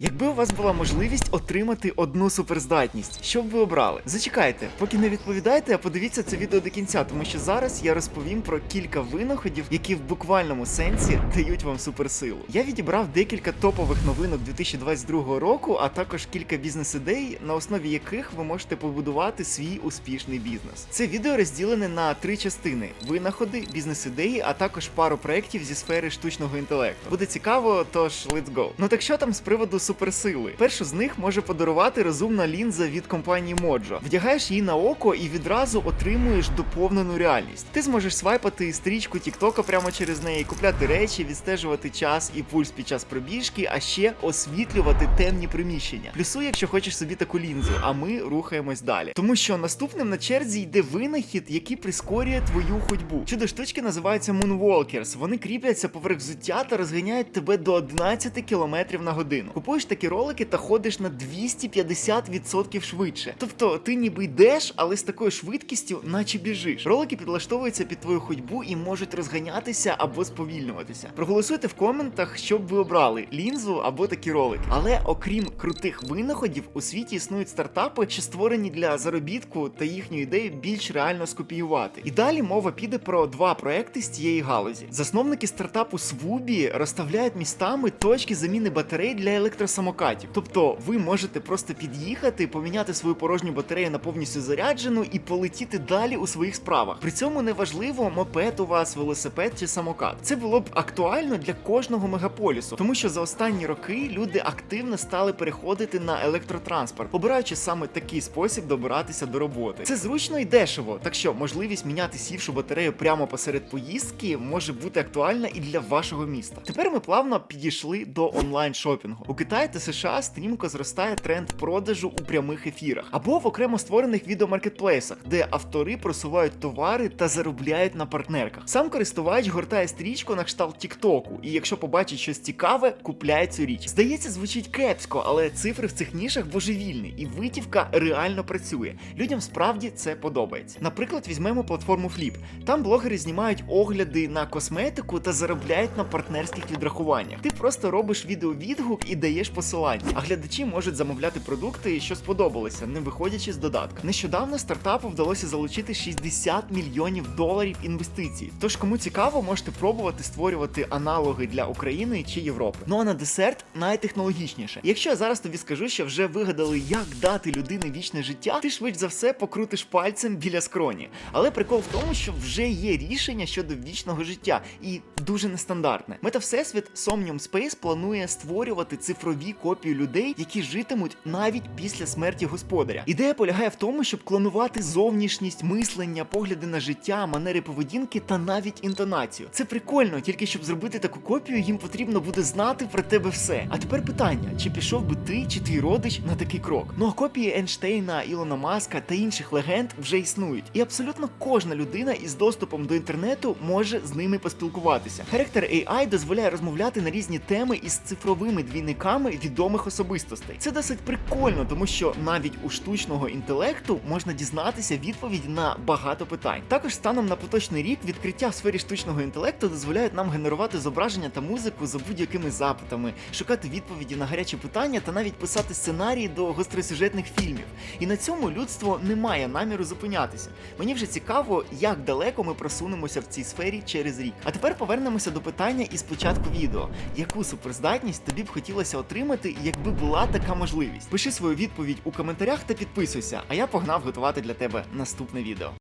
Якби у вас була можливість отримати одну суперздатність, що б ви обрали? Зачекайте, поки не відповідаєте, а подивіться це відео до кінця, тому що зараз я розповім про кілька винаходів, які в буквальному сенсі дають вам суперсилу. Я відібрав декілька топових новинок 2022 року, а також кілька бізнес-ідей, на основі яких ви можете побудувати свій успішний бізнес. Це відео розділене на три частини: винаходи, бізнес-ідеї, а також пару проєктів зі сфери штучного інтелекту. Буде цікаво, тож let's go. Ну так що там з приводу суперсили? Першу з них може подарувати розумна лінза від компанії Mojo. Вдягаєш її на око і відразу отримуєш доповнену реальність. Ти зможеш свайпати стрічку Тіктока прямо через неї, купляти речі, відстежувати час і пульс під час пробіжки, а ще освітлювати темні приміщення. Плюсуй, якщо хочеш собі таку лінзу, а ми рухаємось далі. Тому що наступним на черзі йде винахід, який прискорює твою ходьбу. Чудо штучки називаються Moonwalkers. Вони кріпляться поверх взуття та розганяють тебе до 11 км на годину. Купуєш такі ролики та ходиш на 250% швидше. Тобто ти ніби йдеш, але з такою швидкістю, наче біжиш. Ролики підлаштовуються під твою ходьбу і можуть розганятися або сповільнюватися. Проголосуйте в коментах, що б ви обрали лінзу або такі ролики. Але окрім крутих винаходів, у світі існують стартапи, що створені для заробітку та їхню ідею більш реально скопіювати. І далі мова піде про два проекти з цієї галузі. Засновники стартапу Swoobi розставляють містами точки заміни батарей для електросамокатів. Тобто ви можете просто під'їхати, поміняти свою порожню батарею на повністю заряджену і полетіти далі у своїх справах. При цьому неважливо, мопед у вас, велосипед чи самокат. Це було б актуально для кожного мегаполісу, тому що за останні роки люди активно стали переходити на електротранспорт, обираючи саме такий спосіб добиратися до роботи. Це зручно і дешево, так що можливість міняти сівшу батарею прямо посеред поїздки може бути актуальна і для вашого міста. Тепер ми плавно підійшли до онлайн шопінгу. У Китаї та США стрімко зростає тренд продажу у прямих ефірах або в окремо створених відеомаркетплейсах, де автори просувають товари та заробляють на партнерках. Сам користувач гортає стрічку на кшталт Тіктоку, і якщо побачить щось цікаве, купляє цю річ. Здається, звучить кепсько, але цифри в цих нішах божевільні, і витівка реально працює. Людям справді це подобається. Наприклад, візьмемо платформу Flip. Там блогери знімають огляди на косметику та заробляють на партнерських відрахуваннях. Ти просто робиш відеовідгук і даєш посилання, а глядачі можуть замовляти продукти, що сподобалися, не виходячи з додатка. Нещодавно стартапу вдалося залучити 60 мільйонів доларів інвестицій. Тож, кому цікаво, можете пробувати створювати аналоги для України чи Європи. Ну а на десерт найтехнологічніше. Якщо я зараз тобі скажу, що вже вигадали, як дати людині вічне життя, ти швидше за все покрутиш пальцем біля скроні. Але прикол в тому, що вже є рішення щодо вічного життя і дуже нестандартне. Мета Всесвіт Somnium Space планує створювати цифрові копії людей, які житимуть навіть після смерті господаря. Ідея полягає в тому, щоб клонувати зовнішність, мислення, погляди на життя, манери поведінки та навіть інтонацію. Це прикольно, тільки щоб зробити таку копію, їм потрібно буде знати про тебе все. А тепер питання: чи пішов би ти чи твій родич на такий крок? Ну а копії Ейнштейна, Ілона Маска та інших легенд вже існують, і абсолютно кожна людина із доступом до інтернету може з ними поспілкуватися. Характер AI дозволяє розмовляти на різні теми із цифровими двійниками відомих особистостей. Це досить прикольно, тому що навіть у штучного інтелекту можна дізнатися відповідь на багато питань. Також станом на поточний рік відкриття в сфері штучного інтелекту дозволяють нам генерувати зображення та музику за будь-якими запитами, шукати відповіді на гарячі питання та навіть писати сценарії до гостросюжетних фільмів. І на цьому людство не має наміру зупинятися. Мені вже цікаво, як далеко ми просунемося в цій сфері через рік. А тепер повернемося до питання із початку відео: яку суперздатність тобі б хотілося отримати, якби була така можливість? Пиши свою відповідь у коментарях та підписуйся, а я погнав готувати для тебе наступне відео.